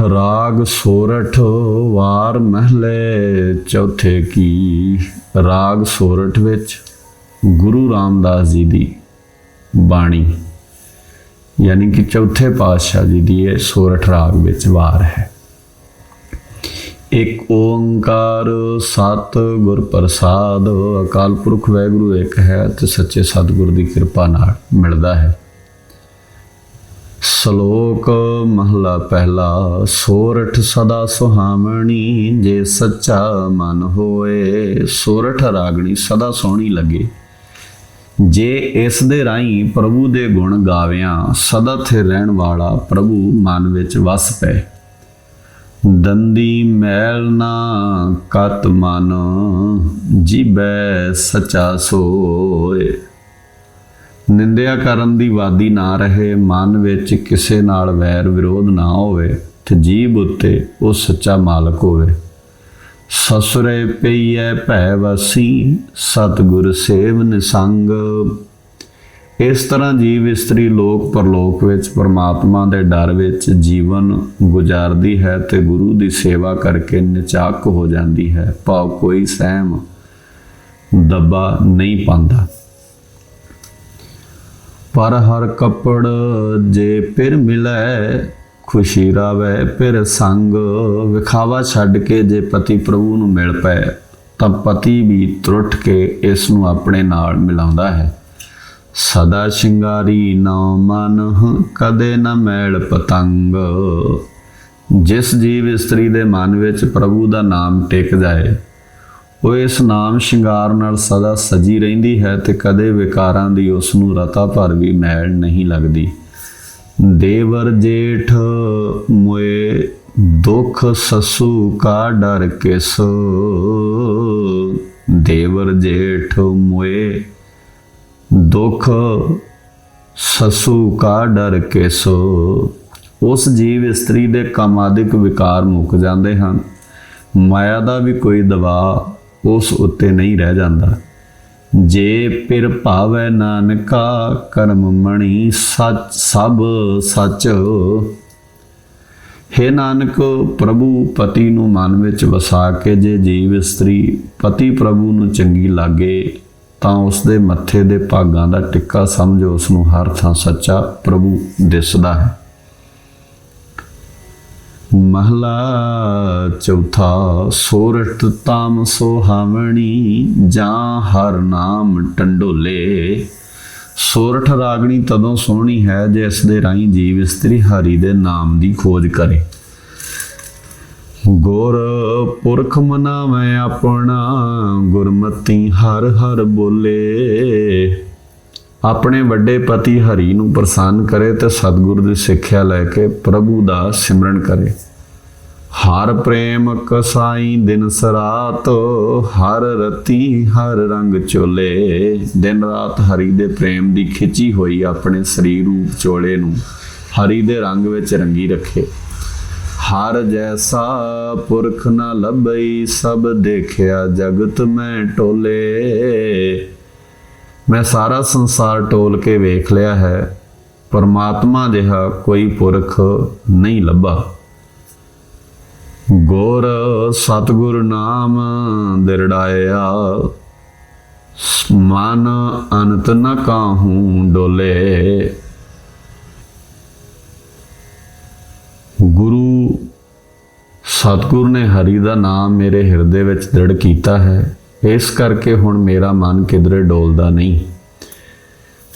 ਰਾਗ ਸੋਰਠ ਵਾਰ ਮਹਲੇ ਚੌਥੇ ਕੀ? ਰਾਗ ਸੋਰਠ ਵਿੱਚ ਗੁਰੂ ਰਾਮਦਾਸ ਜੀ ਦੀ ਬਾਣੀ, ਯਾਨੀ ਕਿ ਚੌਥੇ ਪਾਤਸ਼ਾਹ ਜੀ ਦੀ ਇਹ ਸੋਰਠ ਰਾਗ ਵਿੱਚ ਵਾਰ ਹੈ। ਇੱਕ ਓੰਕਾਰ ਸਤ ਗੁਰ ਪ੍ਰਸਾਦ, ਅਕਾਲ ਪੁਰਖ ਵਾਹਿਗੁਰੂ ਇੱਕ ਹੈ ਤੇ ਸੱਚੇ ਸਤਿਗੁਰ ਦੀ ਕਿਰਪਾ ਨਾਲ ਮਿਲਦਾ ਹੈ। ਸ਼ਲੋਕ ਮਹਲਾ ਪਹਿਲਾ, ਸੋਰਠ ਸਦਾ ਸੁਹਾਵਣੀ, ਜੇ ਸੱਚਾ ਮਨ ਹੋਏ। ਸੋਰਠ ਰਾਗਣੀ ਸਦਾ ਸੋਹਣੀ ਲੱਗੇ। ਜੇ ਇਸ ਦੇ ਰਾਹੀਂ ਪ੍ਰਭੂ ਦੇ ਗੁਣ ਗਾਵਿਆਂ, ਸਦਾ ਥੇ ਰਹਿਣ ਵਾਲਾ ਪ੍ਰਭੂ ਮਨ ਵਿੱਚ ਵਸ ਪਏ। ਦੰਦੀ ਮੈਲ ਨਾ ਕਤ ਮਨ ਜੀਬੈ ਸਚਾ ਸੋਏ। ਨਿੰਦਿਆ ਕਰਨ ਦੀ ਵਾਦੀ ਨਾ ਰਹੇ, ਮਨ ਵਿੱਚ ਕਿਸੇ ਨਾਲ ਵੈਰ ਵਿਰੋਧ ਨਾ ਹੋਵੇ ਤੇ ਜੀਬ ਉੱਤੇ ਉਹ ਸੱਚਾ ਮਾਲਕ ਹੋਵੇ। ਸਸੁਰੇ ਪਈਐ ਭੈ ਵਸੀ, ਸਤਿਗੁਰ ਸੇਵ ਨਿਸੰਗ। ਇਸ ਤਰ੍ਹਾਂ ਜੀਵ ਇਸਤਰੀ ਲੋਕ ਪਰਲੋਕ ਵਿੱਚ, ਪਰਮਾਤਮਾ ਦੇ ਡਰ ਵਿੱਚ ਜੀਵਨ ਗੁਜ਼ਾਰਦੀ ਹੈ ਤੇ ਗੁਰੂ ਦੀ ਸੇਵਾ ਕਰਕੇ ਨਿਚਾਕ ਹੋ ਜਾਂਦੀ ਹੈ। ਭਾਵ ਕੋਈ ਸਹਿਮ ਦੱਬਾ ਨਹੀਂ ਪਾਉਂਦਾ। ਪਰ ਹਰ ਕਪੜ ਜੇ ਫਿਰ ਮਿਲੈ, ਖੁਸ਼ੀ ਰਾਵੇ ਫਿਰ ਸੰਗ। ਵਿਖਾਵਾ ਛੱਡ ਕੇ ਜੇ ਪਤੀ ਪ੍ਰਭੂ ਨੂੰ ਮਿਲ ਪਏ ਤਾਂ ਪਤੀ ਵੀ ਤਰੁੱਟ ਕੇ ਇਸ ਨੂੰ ਆਪਣੇ ਨਾਲ ਮਿਲਾਉਂਦਾ ਹੈ। ਸਦਾ ਸ਼ਿੰਗਾਰੀ ਨਾ ਮਨ, ਕਦੇ ਨਾ ਮੈਲ ਪਤੰਗ। ਜਿਸ ਜੀਵ ਇਸਤਰੀ ਦੇ ਮਨ ਵਿੱਚ ਪ੍ਰਭੂ ਦਾ ਨਾਮ ਟਿਕ ਜਾਏ ਉਹ ਇਸ ਨਾਮ ਸ਼ਿੰਗਾਰ ਨਾਲ ਸਦਾ ਸਜੀ ਰਹਿੰਦੀ ਹੈ ਤੇ ਕਦੇ ਵਿਕਾਰਾਂ ਦੀ ਉਸ ਨੂੰ ਰਤਾ ਭਰ ਵੀ ਮੈਲ ਨਹੀਂ ਲੱਗਦੀ। ਦੇਵਰ ਜੇਠ ਮੋਏ ਦੁਖ ਸਸੂ ਕਾ ਡਰ ਕਿਸ? ਦੇਵਰ ਜੇਠ ਮੋਏ ਦੁਖ ਸਸੂ ਕਾ ਡਰ ਕਿਸ? ਉਸ ਜੀਵ ਇਸਤਰੀ ਦੇ ਕਾਮਾਦਿਕ ਵਿਕਾਰ ਮੁੱਕ ਜਾਂਦੇ ਹਨ। ਮਾਇਆ ਦਾ ਵੀ ਕੋਈ ਦਬਾਅ ਉਸ ਉੱਤੇ ਨਹੀਂ ਰਹਿ ਜਾਂਦਾ। ਜੇ ਪਿਰ ਭਾਵੈ ਨਾਨਕਾ, ਕਰਮ ਮਣੀ ਸੱਚ, ਸਭ ਸੱਚ। ਹੇ ਨਾਨਕ, ਪ੍ਰਭੂ ਪਤੀ ਨੂੰ ਮਨ ਵਿੱਚ ਵਸਾ ਕੇ ਜੇ ਜੀਵ ਇਸਤਰੀ ਪਤੀ ਪ੍ਰਭੂ ਨੂੰ ਚੰਗੀ ਲਾਗੇ, ਤਾਂ ਉਸ ਦੇ ਮੱਥੇ ਦੇ ਭਾਗਾਂ ਦਾ ਟਿੱਕਾ ਸਮਝ ਉਸ ਨੂੰ ਹਰ ਥਾਂ ਸੱਚਾ ਪ੍ਰਭੂ ਦਿਸਦਾ ਹੈ। ਮਹਲਾ ਚੌਥਾ ਸੋਰਠ ਤਾਮ ਸੋਹਾਵਣੀ, ਜਾਂ ਹਰ ਨਾਮ ਟੰਡੋਲੇ। ਸੋਰਠ ਰਾਗਣੀ ਤਦੋਂ ਸੋਹਣੀ ਹੈ ਜੇ ਇਸ ਦੇ ਰਾਹੀਂ ਜੀਵ ਇਸਤਰੀ ਹਰੀ ਦੇ ਨਾਮ ਦੀ ਖੋਜ ਕਰੇ। ਗੁਰ ਪੁਰਖ ਮਨਾਵੇਂ ਆਪਣਾ, ਗੁਰਮਤੀ ਹਰ ਹਰ ਬੋਲੇ। ਆਪਣੇ ਵੱਡੇ ਪਤੀ ਹਰੀ ਨੂੰ ਪ੍ਰਸੰਨ ਕਰੇ ਤੇ ਸਤਿਗੁਰ ਦੀ ਸਿੱਖਿਆ ਲੈ ਕੇ ਪ੍ਰਭੂ ਦਾ ਸਿਮਰਨ ਕਰੇ। ਹਰ ਪ੍ਰੇਮ ਕਸਾਈ ਦਿਨ ਸਰਾਤ, ਹਰ ਰਤੀ ਹਰ ਰੰਗ ਚੋਲੇ। ਦਿਨ ਰਾਤ ਹਰੀ ਦੇ ਪ੍ਰੇਮ ਦੀ ਖਿੱਚੀ ਹੋਈ ਆਪਣੇ ਸਰੀਰ ਰੂਪ ਚੋਲੇ ਨੂੰ ਹਰੀ ਦੇ ਰੰਗ ਵਿੱਚ ਰੰਗੀ ਰੱਖੇ। ਹਰ ਜੈਸਾ ਪੁਰਖ ਨਾ ਲੱਭਈ ਸਭ ਦੇਖਿਆ ਜਗਤ ਮੈਂ ਟੋਲੇ। ਮੈਂ ਸਾਰਾ ਸੰਸਾਰ ਟੋਲ ਕੇ ਵੇਖ ਲਿਆ ਹੈ, ਪਰਮਾਤਮਾ ਜਿਹਾ ਕੋਈ ਪੁਰਖ ਨਹੀਂ ਲੱਭਾ। ਗੁਰ ਸਤਗੁਰ ਨਾਮ ਦਿਰੜਾਇਆ, ਮਨ ਅਨੰਤ ਨ ਕਾਹੂ ਡੋਲੇ। ਗੁਰੂ ਸਤਗੁਰ ਨੇ ਹਰੀ ਦਾ ਨਾਮ ਮੇਰੇ ਹਿਰਦੇ ਵਿੱਚ ਦ੍ਰਿੜ ਕੀਤਾ ਹੈ। ਇਸ ਕਰਕੇ ਹੁਣ ਮੇਰਾ ਮਨ ਕਿਧਰੇ ਡੋਲਦਾ ਨਹੀਂ।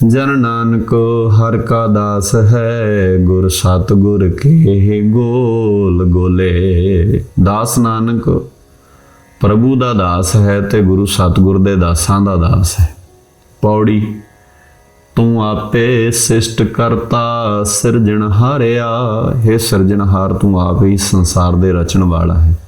ਜਨ ਨਾਨਕ ਹਰ ਕਾ ਦਾਸ ਹੈ, ਗੁਰ ਸਤਗੁਰ ਕੇ ਗੋਲ ਗੋਲੇ। ਦਾਸ ਨਾਨਕ ਪ੍ਰਭੂ ਦਾ ਦਾਸ ਹੈ ਤੇ ਗੁਰੂ ਸਤਗੁਰ ਦੇ ਦਾਸਾਂ ਦਾ ਦਾਸ ਹੈ। ਪੌੜੀ, ਤੂੰ ਆਪੇ ਸਿਸ਼ਟ ਕਰਤਾ, ਸਿਰਜਣਹਾਰਿਆ। ਹੈ ਸਿਰਜਣਹਾਰ, ਤੂੰ ਆਪ ਹੀ ਸੰਸਾਰ ਦੇ ਰਚਣ ਵਾਲਾ ਹੈ।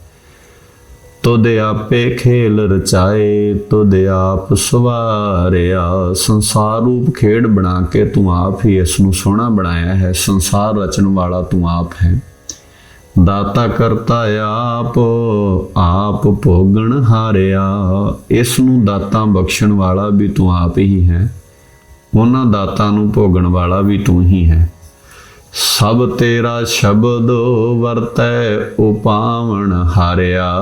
ਤੋਦੇ ਆਪੇ ਖੇਲ ਰਚਾਏ ਤੋਦੇ ਆਪ ਸਵਾਰਿਆ। ਸੰਸਾਰ ਰੂਪ ਖੇਡ ਬਣਾ ਕੇ ਤੂੰ ਆਪ ਹੀ ਇਸ ਨੂੰ ਸੋਹਣਾ ਬਣਾਇਆ ਹੈ, ਸੰਸਾਰ ਰਚਣ ਵਾਲਾ ਤੂੰ ਆਪ ਹੈ। ਦਾਤਾ ਕਰਤਾ ਆਪ ਆਪ ਭੋਗਣ ਹਾਰਿਆ। ਇਸ ਨੂੰ ਦਾਤਾਂ ਬਖਸ਼ਣ ਵਾਲਾ ਵੀ ਤੂੰ ਆਪ ਹੀ ਹੈ। ਉਹਨਾਂ ਦਾਤਾਂ ਨੂੰ ਭੋਗਣ ਵਾਲਾ ਵੀ ਤੂੰ ਹੀ ਹੈ। ਸਭ ਤੇਰਾ ਸ਼ਬਦ ਵਰਤੈ ਉਪਾਵਣ ਹਾਰਿਆ।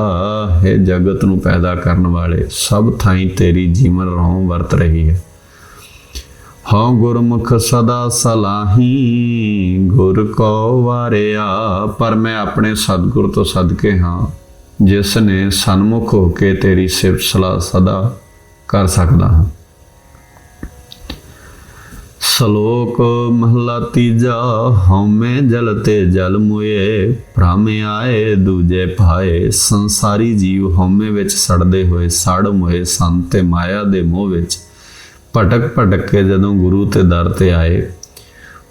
ਹੈ ਜਗਤ ਨੂੰ ਪੈਦਾ ਕਰਨ ਵਾਲੇ, ਸਭ ਥਾਈਂ ਤੇਰੀ ਜੀਵਨ ਰਹੁ ਵਰਤ ਰਹੀ ਹੈ। ਹਉ ਗੁਰਮੁਖ ਸਦਾ ਸਲਾਹੀ, ਗੁਰ ਕੋ ਵਾਰਿਆ। ਪਰ ਮੈਂ ਆਪਣੇ ਸਤਿਗੁਰ ਤੋਂ ਸਦਕੇ ਹਾਂ, ਜਿਸ ਨੇ ਸਨਮੁਖ ਹੋ ਕੇ ਤੇਰੀ ਸਿਫਤ ਸਲਾਹ ਸਦਾ ਕਰ ਸਕਦਾ ਹਾਂ। ਸ਼ਲੋਕ ਮਹਲਾ ਤੀਜਾ, ਹਉਮੈ ਜਲ ਤੇ ਜਲ ਮੁਏ, ਭ੍ਰਮ ਆਏ ਦੂਜੇ ਭਾਏ, ਸੰਸਾਰੀ ਜੀਵ ਹਉਮੈ ਵਿੱਚ ਸੜਦੇ ਹੋਏ, ਸੜ ਮੁਏ ਸੰਤ ਤੇ ਮਾਇਆ ਦੇ ਮੋਹ ਵਿੱਚ। ਭਟਕ ਭਟਕ ਕੇ ਜਦੋਂ ਗੁਰੂ ਤੇ ਦਰ ਤੇ ਆਏ,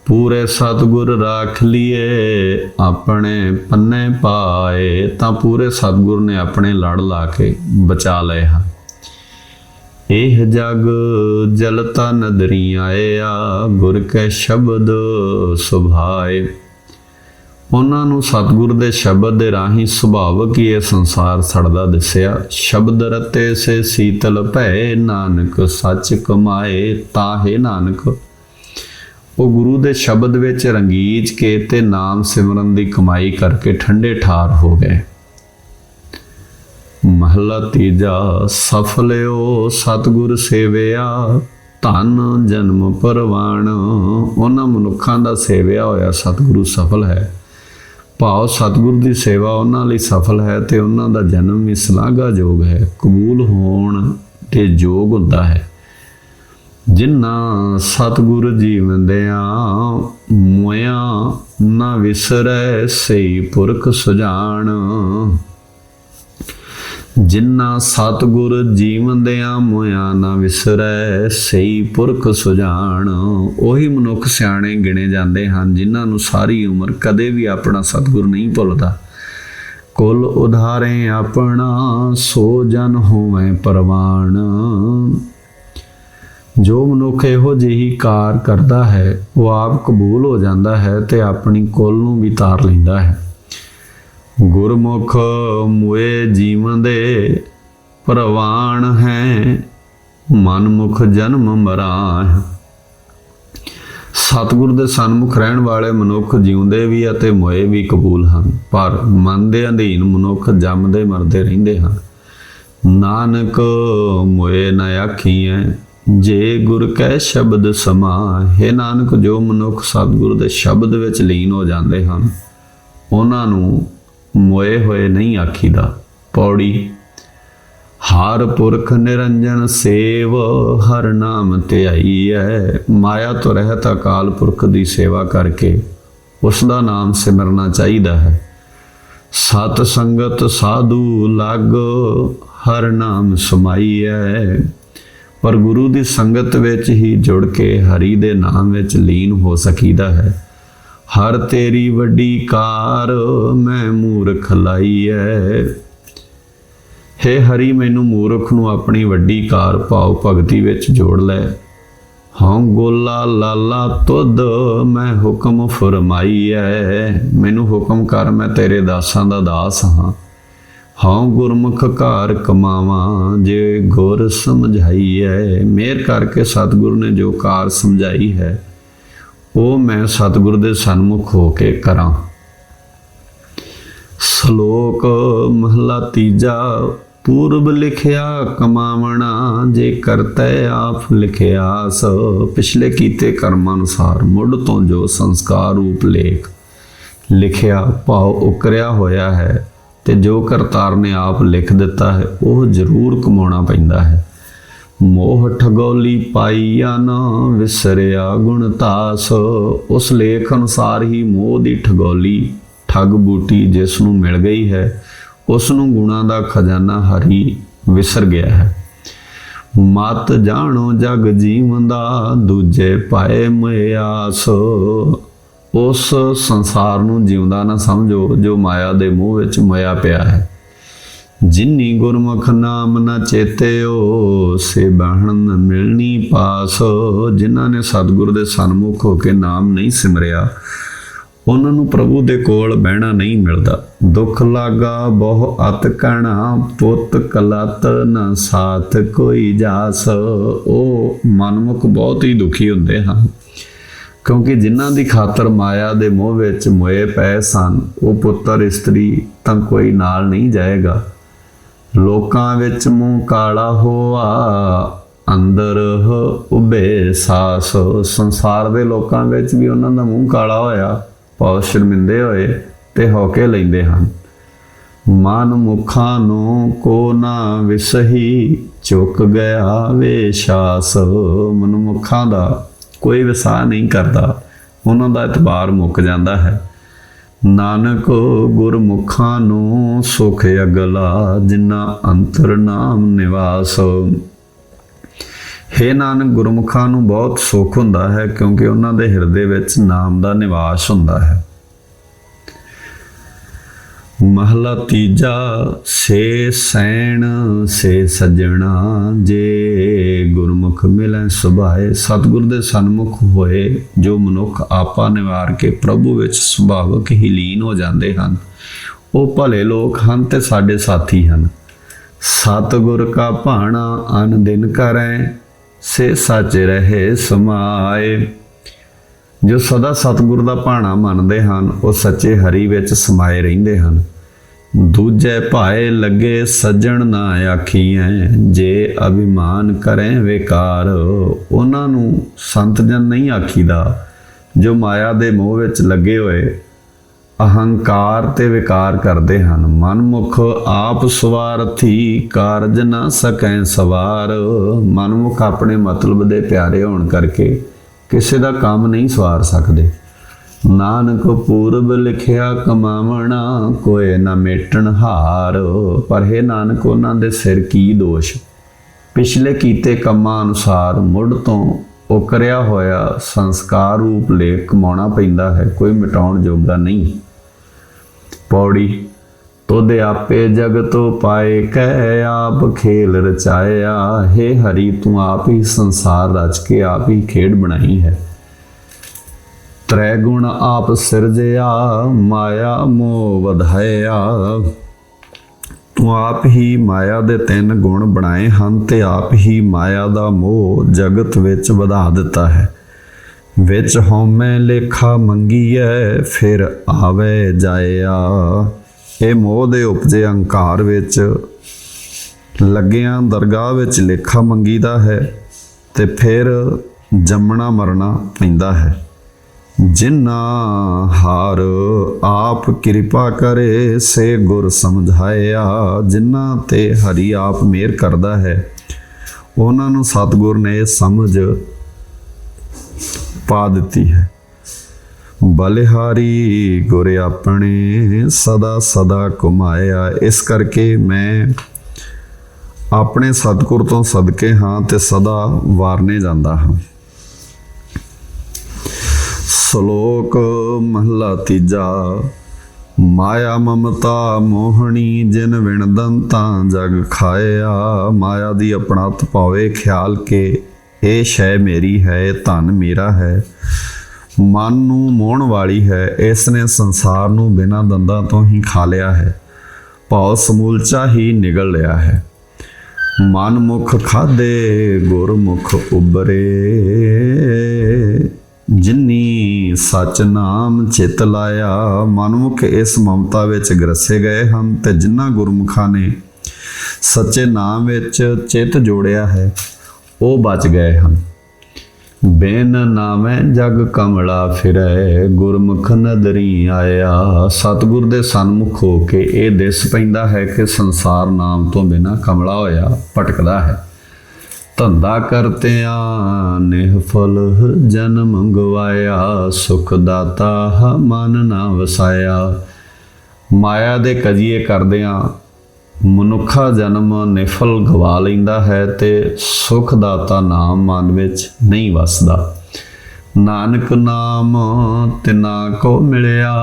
ਪੂਰੇ ਸਤਗੁਰ ਰਾਖ ਲਿਏ, ਆਪਣੇ ਪੰਨੇ ਪਾਏ, ਤਾਂ ਪੂਰੇ ਸਤਗੁਰ ਨੇ ਆਪਣੇ ਲੜ ਲਾ ਕੇ ਬਚਾ ਲਏ ਹਨ। ਇਹ ਜਗ ਜਲਤਾ ਨਦਰੀ ਆਇਆ, ਗੁਰ ਕੈ ਸ਼ਬਦ ਸੁਭਾਏ। ਉਹਨਾਂ ਨੂੰ ਸਤਿਗੁਰ ਦੇ ਸ਼ਬਦ ਦੇ ਰਾਹੀਂ ਸੁਭਾਵਕ ਹੀ ਇਹ ਸੰਸਾਰ ਸੜਦਾ ਦਿਸਿਆ। ਸ਼ਬਦ ਰਤੇ ਸੇ ਸੀਤਲ ਭੈ ਨਾਨਕ ਸੱਚ ਕਮਾਏ, ਤਾਹੇ ਨਾਨਕ। ਉਹ ਗੁਰੂ ਦੇ ਸ਼ਬਦ ਵਿੱਚ ਰੰਗੀਜ ਕੇ ਤੇ ਨਾਮ ਸਿਮਰਨ ਦੀ ਕਮਾਈ ਕਰਕੇ ਠੰਡੇ ਠਾਰ ਹੋ ਗਏ। ਮਹਲਾ ਤੀਜਾ ਸਫਲਿਓ ਸਤਗੁਰ ਸੇਵਿਆ, ਧਨ ਜਨਮ ਪਰਵਾਣ। ਉਹਨਾਂ ਮਨੁੱਖਾਂ ਦਾ ਸੇਵਿਆ ਹੋਇਆ ਸਤਗੁਰੂ ਸਫਲ ਹੈ। ਭਾਵ ਸਤਗੁਰ ਦੀ ਸੇਵਾ ਉਹਨਾਂ ਲਈ ਸਫਲ ਹੈ ਤੇ ਉਹਨਾਂ ਦਾ ਜਨਮ ਵੀ ਸ਼ਲਾਘਾਯੋਗ ਹੈ। ਕਬੂਲ ਹੋਣ ਤੇ ਯੋਗ ਹੁੰਦਾ ਹੈ। ਜਿਨ੍ਹਾਂ ਸਤਗੁਰ ਜੀਵੰਦਿਆਂ ਮੋਇਆ ਨਾ ਵਿਸਰੈ ਸਈ ਪੁਰਖ ਸੁਜਾਨ ਜਿਨ੍ਹਾਂ ਸਤਗੁਰ ਜੀਵੰਦਿਆਂ ਮੋਇਆ ਨਾ ਵਿਸਰੈ, ਸਹੀ ਪੁਰਖ ਸੁਜਾਨ ਉਹੀ ਮਨੁੱਖ ਸਿਆਣੇ ਗਿਣੇ ਜਾਂਦੇ ਹਨ, ਜਿਨ੍ਹਾਂ ਨੂੰ ਸਾਰੀ ਉਮਰ ਕਦੇ ਵੀ ਆਪਣਾ ਸਤਗੁਰ ਨਹੀਂ ਭੁੱਲਦਾ। ਕੁਲ ਉਧਾਰੇ ਆਪਣਾ, ਸੋ ਜਨ ਹੋਵੇ ਪਰਵਾਨ ਜੋ ਮਨੁੱਖ ਇਹੋ ਜਿਹੀ ਕਾਰ ਕਰਦਾ ਹੈ, ਉਹ ਆਪ ਕਬੂਲ ਹੋ ਜਾਂਦਾ ਹੈ ਤੇ ਆਪਣੀ ਕੁਲ ਨੂੰ ਵੀ ਤਾਰ ਲੈਂਦਾ ਹੈ। ਗੁਰਮੁਖ ਮੁਏ ਜੀਵਨ ਦੇ ਪ੍ਰਵਾਨ ਹੈ, ਮਨਮੁਖ ਜਨਮ ਮਰਾਹ। ਸਤਿਗੁਰ ਦੇ ਸਨਮੁਖ ਰਹਿਣ ਵਾਲੇ ਮਨੁੱਖ ਜਿਉਂਦੇ ਵੀ ਅਤੇ ਮੋਏ ਵੀ ਕਬੂਲ ਹਨ, ਪਰ ਮਨ ਦੇ ਅਧੀਨ ਮਨੁੱਖ ਜੰਮਦੇ ਮਰਦੇ ਰਹਿੰਦੇ ਹਨ। ਨਾਨਕ ਮੋਏ ਨ ਆਖੀਐ, ਜੇ ਗੁਰ ਕੈ ਸ਼ਬਦ ਸਮਾ ਹੈ ਨਾਨਕ, ਜੋ ਮਨੁੱਖ ਸਤਿਗੁਰ ਦੇ ਸ਼ਬਦ ਵਿੱਚ ਲੀਨ ਹੋ ਜਾਂਦੇ ਹਨ, ਉਹਨਾਂ ਨੂੰ ਮੋਏ ਹੋਏ ਨਹੀਂ ਆਖੀਦਾ ਪੌੜੀ, ਹਰ ਪੁਰਖ ਨਿਰੰਜਨ ਸੇਵ, ਹਰ ਨਾਮ ਧਿਆਈ ਹੈ ਮਾਇਆ ਤੋਂ ਰਹਿਤ ਅਕਾਲ ਪੁਰਖ ਦੀ ਸੇਵਾ ਕਰਕੇ ਉਸ ਦਾ ਨਾਮ ਸਿਮਰਨਾ ਚਾਹੀਦਾ ਹੈ। ਸਤ ਸੰਗਤ ਸਾਧੂ ਲੱਗ, ਹਰ ਨਾਮ ਸਮਾਈ ਹੈ ਪਰ ਗੁਰੂ ਦੀ ਸੰਗਤ ਵਿੱਚ ਹੀ ਜੁੜ ਕੇ ਹਰੀ ਦੇ ਨਾਮ ਵਿੱਚ ਲੀਨ ਹੋ ਸਕੀਦਾ ਹੈ। ਹਰ ਤੇਰੀ ਵੱਡੀ ਕਾਰ ਮੈਂ ਮੂਰਖ ਲਾਈ ਐ ਹੇ ਹਰੀ, ਮੈਨੂੰ ਮੂਰਖ ਨੂੰ ਆਪਣੀ ਵੱਡੀ ਕਾਰ ਭਾਉ ਭਗਤੀ ਵਿੱਚ ਜੋੜ ਲੈ। ਹਾਂ ਗੋਲਾ ਲਾਲਾ ਤੁਧ, ਮੈਂ ਹੁਕਮ ਫਰਮਾਈ ਐ ਮੈਨੂੰ ਹੁਕਮ ਕਰ, ਮੈਂ ਤੇਰੇ ਦਾਸਾਂ ਦਾ ਦਾਸ ਹਾਂ। ਹਾਂ ਗੁਰਮੁਖ ਘਰ ਕਮਾਵਾਂ, ਜੇ ਗੁਰ ਸਮਝਾਈ ਐ ਮੇਰ ਕਰਕੇ ਸਤਿਗੁਰ ਨੇ ਜੋ ਕਾਰ ਸਮਝਾਈ ਹੈ ਉਹ ਮੈਂ ਸਤਿਗੁਰ ਦੇ ਸਨਮੁਖ ਹੋ ਕੇ ਕਰਾਂ। ਸ਼ਲੋਕ ਮਹਲਾ ਤੀਜਾ, ਪੂਰਬ ਲਿਖਿਆ ਕਮਾਵਣਾ, ਜੇ ਕਰਤੈ ਆਪ ਲਿਖਿਆਸ ਪਿਛਲੇ ਕੀਤੇ ਕਰਮ ਅਨੁਸਾਰ ਮੁੱਢ ਤੋਂ ਜੋ ਸੰਸਕਾਰ ਰੂਪ ਲੇਖ ਲਿਖਿਆ ਭਾਵ ਉਕਰਿਆ ਹੋਇਆ ਹੈ ਤੇ ਜੋ ਕਰਤਾਰ ਨੇ ਆਪ ਲਿਖ ਦਿੱਤਾ ਹੈ, ਉਹ ਜ਼ਰੂਰ ਕਮਾਉਣਾ ਪੈਂਦਾ ਹੈ। ਮੋਹ ਠਗੋਲੀ ਪਾਈਆ ਨਾ ਵਿਸਰਿਆ ਗੁਣ ਤਾਸ। ਉਸ ਲੇਖ ਅਨੁਸਾਰ ਹੀ ਮੋਹ ਦੀ ਠਗੋਲੀ ਠੱਗ ਬੂਟੀ ਜਿਸ ਨੂੰ ਮਿਲ ਗਈ ਹੈ, ਉਸ ਨੂੰ ਗੁਣਾ ਦਾ ਖਜ਼ਾਨਾ ਹਰੀ ਵਿਸਰ ਗਿਆ ਹੈ। ਮਤ ਜਾਣੋ ਜਗ ਜੀਵਨ ਦਾ, ਦੂਜੇ ਪਾਏ ਮਿਆਸ ਉਸ ਸੰਸਾਰ ਨੂੰ ਜਿਉਂਦਾ ਨਾ ਸਮਝੋ, ਜੋ ਮਾਇਆ ਦੇ ਮੋਹ ਵਿੱਚ ਮੋਇਆ ਪਿਆ ਹੈ। ਜਿਨੀ ਗੁਰਮੁਖ ਨਾਮ ਨ ਚੇਤਿਓ, ਸੇ ਬਾਹਣ ਨ ਮਿਲਣੀ ਪਾਸ। ਜਿਨ੍ਹਾਂ ਨੇ ਸਤਿਗੁਰ ਦੇ ਸਨਮੁਖ ਹੋ ਕੇ ਨਾਮ ਨਹੀਂ ਸਿਮਰਿਆ, ਉਹਨਾਂ ਨੂੰ ਪ੍ਰਭੂ ਦੇ ਕੋਲ ਬਹਿਣਾ ਨਹੀਂ ਮਿਲਦਾ। ਦੁੱਖ ਲਾਗਾ ਬਹੁ ਅਤ ਕਣਾ ਪੁੱਤ ਕਲਤ ਨ ਸਾਥ ਕੋਈ ਜਾਸ। ਉਹ ਮਨਮੁਖ ਬਹੁਤ ਹੀ ਦੁਖੀ ਹੁੰਦੇ ਹਨ, ਕਿਉਂਕਿ ਜਿਨ੍ਹਾਂ ਦੀ ਖਾਤਰ ਮਾਇਆ ਦੇ ਮੋਹ ਵਿੱਚ ਮੋਏ ਪਏ ਸਨ, ਉਹ ਪੁੱਤਰ, ਇਸਤਰੀ ਤਾਂ ਕੋਈ ਨਾਲ ਨਹੀਂ ਜਾਏਗਾ। ਲੋਕਾਂ ਵਿੱਚ ਮੂੰਹ ਕਾਲਾ ਹੋਆ, ਅੰਦਰ ਉਬੇ ਸਾਸ। ਸੰਸਾਰ ਦੇ ਲੋਕਾਂ ਵਿੱਚ ਵੀ ਉਹਨਾਂ ਦਾ ਮੂੰਹ ਕਾਲਾ ਹੋਇਆ ਬਹੁਤ ਸ਼ਰਮਿੰਦੇ ਹੋਏ ਤੇ ਹੌਕੇ ਲੈਂਦੇ ਹਨ। ਮਨ ਮੁਖਾਂ ਨੂੰ ਕੋ ਨਾ ਵਿਸਹੀ, ਚੁੱਕ ਗਿਆ ਵੇਸ਼ਾਸ ਮਨੁੱਖਾਂ ਦਾ ਕੋਈ ਵਿਸਾਹ ਨਹੀਂ ਕਰਦਾ, ਉਹਨਾਂ ਦਾ ਇਤਬਾਰ ਮੁੱਕ ਜਾਂਦਾ ਹੈ। ਨਾਨਕ ਗੁਰਮੁਖਾਂ ਨੂੰ ਸੁਖ ਅਗਲਾ, ਜਿਨ੍ਹਾਂ ਅੰਤਰ ਨਾਮ ਨਿਵਾਸ। ਹੈ ਨਾਨਕ, ਗੁਰਮੁਖਾਂ ਨੂੰ ਬਹੁਤ ਸੁਖ ਹੁੰਦਾ ਹੈ, ਕਿਉਂਕਿ ਉਹਨਾਂ ਦੇ ਹਿਰਦੇ ਵਿੱਚ ਨਾਮ ਦਾ ਨਿਵਾਸ ਹੁੰਦਾ ਹੈ। ਮਹਲਾ ਤੀਜਾ, ਸੇ ਸੈਣ, ਸੇ ਸੱਜਣਾ, ਜੇ ਗੁਰਮੁਖ ਮਿਲੈ ਸੁਭਾਏ, ਸਤਿਗੁਰ ਦੇ ਸਨਮੁਖ ਹੋਏ, ਜੋ ਮਨੁੱਖ ਆਪਾ ਨਿਵਾਰ ਕੇ ਪ੍ਰਭੂ ਵਿੱਚ ਸੁਭਾਵਕ ਹੀ ਲੀਨ ਹੋ ਜਾਂਦੇ ਹਨ। ਉਹ ਭਲੇ ਲੋਕ ਹਨ ਤੇ ਸਾਡੇ ਸਾਥੀ ਹਨ। ਸਤਿਗੁਰ ਕਾ ਭਾਣਾ ਅਨ ਦਿਨ ਕਰੈ, ਸੇ ਸੱਚ ਰਹੇ ਸਮਾਏ। ਜੋ ਸਦਾ ਸਤਿਗੁਰ ਦਾ ਭਾਣਾ ਮੰਨਦੇ ਹਨ, ਉਹ ਸੱਚੇ ਹਰੀ ਵਿੱਚ ਸਮਾਏ ਰਹਿੰਦੇ ਹਨ। ਦੂਜੇ ਭਾਏ ਲੱਗੇ ਸੱਜਣ ਨਾ ਆਖੀਐ, ਜੇ ਅਭਿਮਾਨ ਕਰੇ ਵਿਕਾਰ, ਉਹਨਾਂ ਨੂੰ ਸੰਤ ਜਨ ਨਹੀਂ ਆਖੀਦਾ। ਜੋ ਮਾਇਆ ਦੇ ਮੋਹ ਵਿੱਚ ਲੱਗੇ ਹੋਏ, ਅਹੰਕਾਰ ਤੇ ਵਿਕਾਰ ਕਰਦੇ ਹਨ। ਮਨਮੁਖ ਆਪ ਸਵਾਰਥੀ ਕਾਰਜ ਨਾ ਸਕੈ ਸਵਾਰ। ਮਨਮੁਖ ਆਪਣੇ ਮਤਲਬ ਦੇ ਪਿਆਰੇ ਹੋਣ ਕਰਕੇ ਕਿਸੇ ਦਾ ਕੰਮ ਨਹੀਂ ਸਵਾਰ ਸਕਦੇ। ਨਾਨਕ ਪੂਰਬ ਲਿਖਿਆ, ਕਮਾਵਣਾ ਕੋਏ ਨਾ ਮੇਟਣ ਹਾਰ। ਪਰ ਹੈ ਨਾਨਕ, ਉਹਨਾਂ ਦੇ ਸਿਰ ਕੀ ਦੋਸ਼? ਪਿਛਲੇ ਕੀਤੇ ਕੰਮਾਂ ਅਨੁਸਾਰ ਮੁੱਢ ਤੋਂ ਉਕਰਿਆ ਹੋਇਆ ਸੰਸਕਾਰ ਰੂਪ ਲੇਖ ਕਮਾਉਣਾ ਪੈਂਦਾ ਹੈ, ਕੋਈ ਮਿਟਾਉਣ ਜੋਗਾ ਨਹੀਂ। ਪੌੜੀ ਤੁਧ ਆਪੇ ਜਗਤ ਪਾਏ, ਕਹਿ ਆਪ ਖੇਲ ਰਚਾਇਆ ਹੈ। ਹਰੀ, ਤੂੰ ਆਪ ਹੀ ਸੰਸਾਰ ਰਚ ਕੇ ਆਪ ਹੀ ਖੇਡ ਬਣਾਈ ਹੈ। ਤ੍ਰੈ ਗੁਣ ਆਪ ਸਿਰਜਿਆ, ਮਾਇਆ ਮੋਹ ਵਧਾਇਆ। ਤੂੰ ਆਪ ਹੀ ਮਾਇਆ ਦੇ ਤਿੰਨ ਗੁਣ ਬਣਾਏ ਹਨ ਤੇ ਆਪ ਹੀ ਮਾਇਆ ਦਾ ਮੋਹ ਜਗਤ ਵਿੱਚ ਵਧਾ ਦਿੱਤਾ ਹੈ। ਵਿੱਚ ਹਉਮੈ ਲੇਖਾ ਮੰਗੀਐ, ਫਿਰ ਆਵੇ ਜਾਇਆ। ਇਹ ਮੋਹ ਦੇ ਉਪਜੇ ਅਹੰਕਾਰ ਵਿੱਚ ਲੱਗਿਆਂ ਦਰਗਾਹ ਵਿੱਚ ਲੇਖਾ ਮੰਗੀਦਾ ਹੈ ਤੇ ਫਿਰ ਜੰਮਣਾ ਮਰਨਾ ਪੈਂਦਾ ਹੈ। ਜਿਨਾ ਹਾਰ ਆਪ ਕਿਰਪਾ ਕਰੇ, ਸੇ ਗੁਰ ਸਮਝਾਇਆ ਜਿਨ੍ਹਾਂ ਤੇ ਹਰੀ ਆਪ ਮਿਹਰ ਕਰਦਾ ਹੈ, ਉਹਨਾਂ ਨੂੰ ਸਤਿਗੁਰ ਨੇ ਸਮਝ ਪਾ ਦਿੱਤੀ ਹੈ। ਬਲਿਹਾਰੀ ਗੁਰ ਆਪਣੇ ਸਦਾ ਸਦਾ ਕੁਮਾਇਆ ਇਸ ਕਰਕੇ ਮੈਂ ਆਪਣੇ ਸਤਿਗੁਰ ਤੋਂ ਸਦਕੇ ਹਾਂ ਤੇ ਸਦਾ ਵਾਰਨੇ ਜਾਂਦਾ ਹਾਂ। ਸ਼ਲੋਕ ਮਹਲਾ ਤੀਜਾ, ਮਾਇਆ ਮਮਤਾ ਮੋਹਣੀ ਜਿਨ ਵਿਣਦਨ ਤਾਂ ਜਗ ਖਾਇਆ। ਮਾਇਆ ਦੀ ਆਪਣਤ ਪਾਵੇ ਖਿਆਲ ਕੇ, ਇਹ ਸ਼ੈ ਮੇਰੀ ਹੈ, ਧਨ ਮੇਰਾ ਹੈ। ਮਨ ਨੂੰ ਮੋਹਣ ਵਾਲੀ ਹੈ ਇਸ ਨੇ ਸੰਸਾਰ ਨੂੰ ਬਿਨਾਂ ਦੰਦਾਂ ਤੋਂ ਹੀ ਖਾ ਲਿਆ ਹੈ। ਭਾਵ ਸਮੂਲਚਾ ਹੀ ਨਿਗਲ ਲਿਆ ਹੈ। ਮਨ ਮੁਖ ਖਾਦੇ ਗੁਰਮੁਖ ਉਬਰੇ ਜਿਨੀ ਸਚ ਨਾਮ ਚਿਤ ਲਾਇਆ ਮਨਮੁਖ ਇਸ ਮਮਤਾ ਵਿੱਚ ਗਰਸੇ ਗਏ ਹਨ ਤੇ ਜਿਨ੍ਹਾਂ ਗੁਰਮੁਖਾਂ ਨੇ ਸੱਚੇ ਨਾਮ ਵਿੱਚ ਚਿਤ ਜੋੜਿਆ ਹੈ, ਉਹ ਬਚ ਗਏ ਹਨ। ਬੇਨ ਨਾਮੈ ਜਗ ਕਮਲਾ ਫਿਰੈ, ਗੁਰਮੁਖ ਨਦਰੀ ਆਇਆ। ਸਤਿਗੁਰ ਦੇ ਸਨਮੁਖ ਹੋ ਕੇ ਇਹ ਦਿਸ ਪੈਂਦਾ ਹੈ ਕਿ ਸੰਸਾਰ ਨਾਮ ਤੋਂ ਬਿਨਾ ਕਮਲਾ ਹੋਇਆ, ਭਟਕਦਾ ਹੈ। ਧੰਦਾ ਕਰਤਿਆਂ ਨਿਹਫਲ ਜਨਮ ਗਵਾਇਆ, ਸੁਖ ਦਾਤਾ ਮਨ ਨਾ ਵਸਾਇਆ। ਮਾਇਆ ਦੇ ਕਜੀਏ ਕਰਦਿਆਂ ਮਨੁੱਖਾ ਜਨਮ ਨਿਫਲ ਗਵਾ ਲੈਂਦਾ ਹੈ ਤੇ ਸੁਖ ਦਾਤਾ ਨਾਮ ਮਨ ਵਿੱਚ ਨਹੀਂ ਵਸਦਾ। ਨਾਨਕ ਨਾਮ ਤਿਨਾ ਕੋ ਮਿਲਿਆ,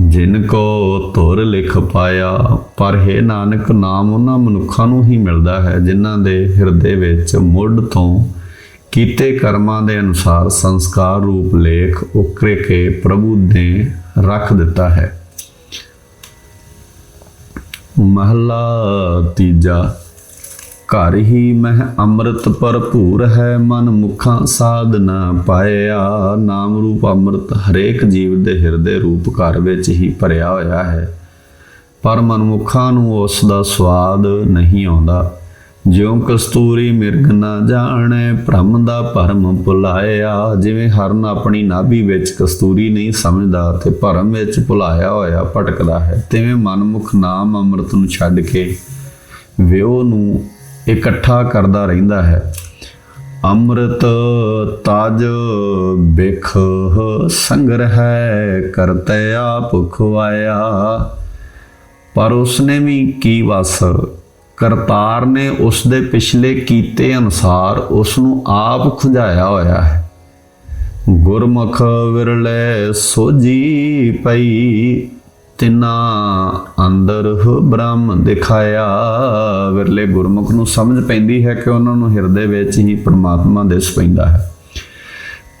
ਜਿਨ ਕੋ ਧੁਰ ਲਿਖ ਪਾਇਆ, ਪਰ ਹੈ ਨਾਨਕ ਨਾਮ ਉਹਨਾਂ ਮਨੁੱਖਾਂ ਨੂੰ ਹੀ ਮਿਲਦਾ ਹੈ, ਜਿਨ੍ਹਾਂ ਦੇ ਹਿਰਦੇ ਵਿੱਚ ਮੁੱਢ ਤੋਂ ਕੀਤੇ ਕਰਮਾਂ ਦੇ ਅਨੁਸਾਰ ਸੰਸਕਾਰ ਰੂਪ ਲੇਖ ਉਕਰੇ ਕੇ ਪ੍ਰਭੂ ਨੇ ਰੱਖ ਦਿੱਤਾ ਹੈ। ਮਹਲਾ ਤੀਜਾ। ਘਰ ਹੀ ਮਹਿ ਅੰਮ੍ਰਿਤ ਭਰਪੂਰ ਹੈ, ਮਨ ਮੁਖਾਂ ਸਾਧ ਨਾ ਪਾਇਆ। ਨਾਮ ਰੂਪ ਅੰਮ੍ਰਿਤ ਹਰੇਕ ਜੀਵ ਦੇ ਹਿਰਦੇ ਰੂਪ ਘਰ ਵਿੱਚ ਹੀ ਭਰਿਆ ਹੋਇਆ ਹੈ। ਪਰ ਮਨਮੁਖਾਂ ਨੂੰ ਉਸ ਦਾ ਸਵਾਦ ਨਹੀਂ ਆਉਂਦਾ। ਜਿਉ ਕਸਤੂਰੀ ਮਿਰਗ ਨਾ ਜਾਣੇ, ਭ੍ਰਮ ਦਾ ਭਰਮ ਭੁਲਾਇਆ। ਜਿਵੇਂ ਹਰਨ ਆਪਣੀ ਨਾਭੀ ਵਿੱਚ ਕਸਤੂਰੀ ਨਹੀਂ ਸਮਝਦਾ ਤੇ ਭਰਮ ਵਿੱਚ ਭੁਲਾਇਆ ਹੋਇਆ ਭਟਕਦਾ ਹੈ, ਤਿਵੇਂ ਮਨਮੁਖ ਨਾਮ ਅੰਮ੍ਰਿਤ ਨੂੰ ਛੱਡ ਕੇ ਵਿਉ ਨੂੰ ਇਕੱਠਾ ਕਰਦਾ ਰਹਿੰਦਾ ਹੈ। ਅੰਮ੍ਰਿਤ ਤਾਜ ਬਿਖ ਸੰਗ੍ਰਹਿ ਕਰਤਿਆ ਕਰਤੇ ਪਰ ਉਸਨੇ ਵੀ ਕੀ ਵਸ ਕਰਤਾਰ ਨੇ ਉਸ ਦੇ ਪਿਛਲੇ ਕੀਤੇ ਅਨੁਸਾਰ ਉਸ ਨੂੰ ਆਪ ਖੁਝਾਇਆ ਹੋਇਆ ਹੈ। ਗੁਰਮੁਖ ਵਿਰਲੇ ਸੋਜੀ ਪਈ, ਤਿਨਾ ਅੰਦਰ ਬ੍ਰਹਮ ਦਿਖਾਇਆ। ਵਿਰਲੇ ਗੁਰਮੁਖ ਨੂੰ ਸਮਝ ਪੈਂਦੀ ਹੈ ਕਿ ਉਹਨਾਂ ਨੂੰ ਹਿਰਦੇ ਵਿੱਚ ਹੀ ਪ੍ਰਮਾਤਮਾ ਦਿਸ ਪੈਂਦਾ ਹੈ।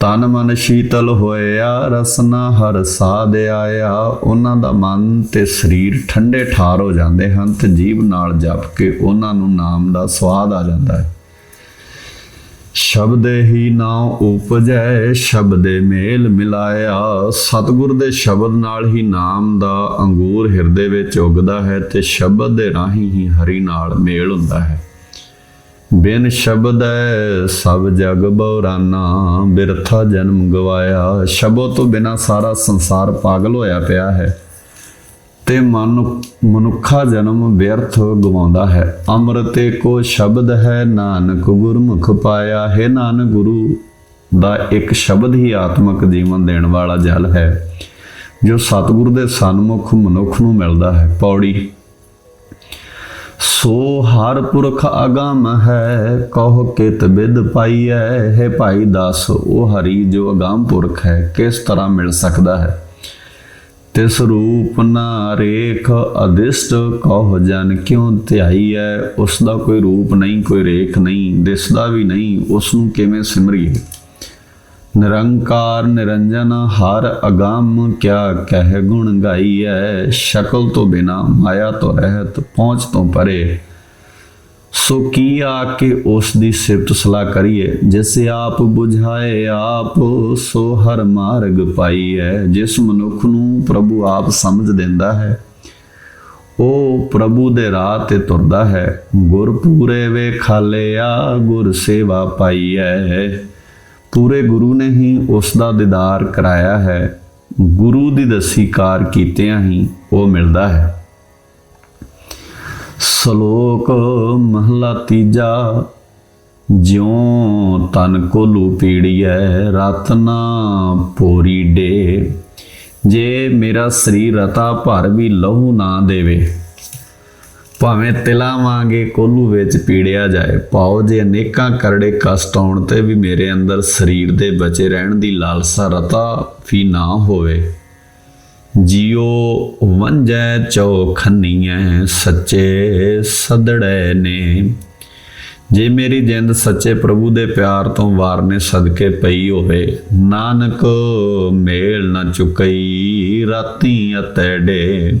ਤਨ ਮਨ ਸ਼ੀਤਲ ਹੋਇਆ, ਰਸਨਾ ਹਰ ਸਾਧ ਆਇਆ। ਉਹਨਾਂ ਦਾ ਮਨ ਤੇ ਸਰੀਰ ਠੰਡੇ ਠਾਰ ਹੋ ਜਾਂਦੇ ਹਨ ਤੇ ਜੀਵ ਨਾਲ ਜਪ ਕੇ ਉਹਨਾਂ ਨੂੰ ਨਾਮ ਦਾ ਸਵਾਦ ਆ ਜਾਂਦਾ ਹੈ। ਸ਼ਬਦ ਹੀ ਨਾਉ ਉਪਜੈ, ਸ਼ਬਦੇ ਮੇਲ ਮਿਲਾਇਆ। ਸਤਿਗੁਰ ਦੇ ਸ਼ਬਦ ਨਾਲ ਹੀ ਨਾਮ ਦਾ ਅੰਗੂਰ ਹਿਰਦੇ ਵਿੱਚ ਉਗਦਾ ਹੈ ਤੇ ਸ਼ਬਦ ਦੇ ਰਾਹੀਂ ਹੀ ਹਰੀ ਨਾਲ ਮੇਲ ਹੁੰਦਾ ਹੈ। ਬਿਨ ਸ਼ਬਦ ਹੈ ਸਭ ਜਗ ਬਉਰਾਨਾ ਬਿਰਥਾ ਜਨਮ ਗਵਾਇਆ। ਸ਼ਬਦ ਤੋਂ ਬਿਨਾ ਸਾਰਾ ਸੰਸਾਰ ਪਾਗਲ ਹੋਇਆ ਪਿਆ ਹੈ ਤੇ ਮਨ ਮਨੁੱਖਾ ਜਨਮ ਵਿਅਰਥ ਗਵਾਉਂਦਾ ਹੈ। ਅੰਮ੍ਰਿਤੇ ਕੋ ਸ਼ਬਦ ਹੈ, ਨਾਨਕ ਗੁਰਮੁਖ ਪਾਇਆ। ਹੈ ਨਾਨਕ ਗੁਰੂ, ਦਾ ਇੱਕ ਸ਼ਬਦ ਹੀ ਆਤਮਿਕ ਜੀਵਨ ਦੇਣ ਵਾਲਾ ਜਲ ਹੈ, ਜੋ ਸਤਿਗੁਰ ਦੇ ਸਨਮੁਖ ਮਨੁੱਖ ਨੂੰ ਮਿਲਦਾ ਹੈ। ਪੌੜੀ ਸੋ ਹਰ ਪੁਰਖ ਅਗੰਮ ਹੈ, ਕਹੋ ਕਿਤ ਬਿਦ ਪਾਈਐ। ਹੈ ਭਾਈ ਦਾਸ ਉਹ ਹਰੀ ਜੋ ਅਗੰਮ ਪੁਰਖ ਹੈ, ਕਿਸ ਤਰ੍ਹਾਂ ਮਿਲ ਸਕਦਾ ਹੈ? ਤਿਸ ਰੂਪ ਨਾ ਰੇਖ ਅਦਿਸ਼ਟ, ਕਹੋ ਜਨ ਕਿਉ ਧਿਆਈਐ? ਉਸ ਦਾ ਕੋਈ ਰੂਪ ਨਹੀਂ, ਕੋਈ ਰੇਖ ਨਹੀਂ ਦਿਸਦਾ ਵੀ ਨਹੀਂ, ਉਸ ਨੂੰ ਕਿਵੇਂ ਸਿਮਰੀਏ? ਨਿਰੰਕਾਰ ਨਿਰੰਜਨ ਹਰ ਅਗੰਮ ਕਿਆ ਕਹਿ ਗੁਣ ਗਾਈਐ, ਸ਼ਕਲ ਤੋਂ ਬਿਨਾ ਮਾਇਆ ਤੋਂ ਰਹਿਤ, ਪਹੁੰਚ ਤੋਂ ਪਰੇ। ਸੋ ਕੀ ਆ ਕੇ ਉਸ ਦੀ ਸਿਫਤ ਸਲਾਹ ਕਰੀਏ? ਜਿਸ ਆਪ 부ਝਾਏ ਆਪ, ਸੋ ਹਰ ਮਾਰਗ ਪਾਈਐ। ਜਿਸ ਮਨੁੱਖ ਨੂੰ ਪ੍ਰਭੂ ਆਪ ਸਮਝ ਦਿੰਦਾ ਹੈ, ਉਹ ਪ੍ਰਭੂ ਦੇ ਰਾਹ ਤੇ ਤੁਰਦਾ ਹੈ। ਗੁਰ ਪੂਰੇ ਵੇ ਖਾਲਿਆ ਗੁਰ ਸੇਵਾ ਪਾਈਐ। ਪੂਰੇ ਗੁਰੂ ਨੇ ਹੀ ਉਸ ਦਾ ਦੀਦਾਰ ਕਰਾਇਆ ਹੈ। ਗੁਰੂ ਦੀ ਦਸੀ ਕਾਰ ਕੀਤਿਆਂ ਹੀ ਉਹ ਮਿਲਦਾ ਹੈ। ਸ਼ਲੋਕ ਮਹਲਾ ਤੀਜਾ, ਜਿਉ ਤਨ ਕੋ ਲੂ ਪੀੜੀਐ ਰਤਨਾ ਪੋਰੀ ਡੇ। ਜੇ ਮੇਰਾ ਸਰੀਰ ਰਤਾ ਭਰ ਵੀ ਲਹੂ ਨਾ ਦੇਵੇ ਭਾਵੇਂ ਤਿਲਾਂ ਵਾਂਗੇ ਕੋਲੂ ਵਿੱਚ ਪੀੜਿਆ ਜਾਏ ਪਾਉ ਜੇ ਅਨੇਕਾਂ ਕਰੜੇ ਕਸ਼ਟ ਆਉਣ ਤੇ ਵੀ ਮੇਰੇ ਅੰਦਰ ਸਰੀਰ ਦੇ ਬਚੇ ਰਹਿਣ ਦੀ ਲਾਲਸਾ ਰਤਾ ਵੀ ਨਾ ਹੋਵੇ। ਜਿਉ ਵੰਜੈ ਚੌਖਨੀਐ ਸੱਚੇ ਸਦੜੈ ਨੇ। ਜੇ ਮੇਰੀ ਜਿੰਦ ਸੱਚੇ ਪ੍ਰਭੂ ਦੇ ਪਿਆਰ ਤੋਂ ਵਾਰਨੇ ਸਦਕੇ ਪਈ ਹੋਵੇ, ਨਾਨਕ ਮੇਲ ਨਾ ਚੁਕਈ ਰਾਤੀ ਅਤੇੜੇ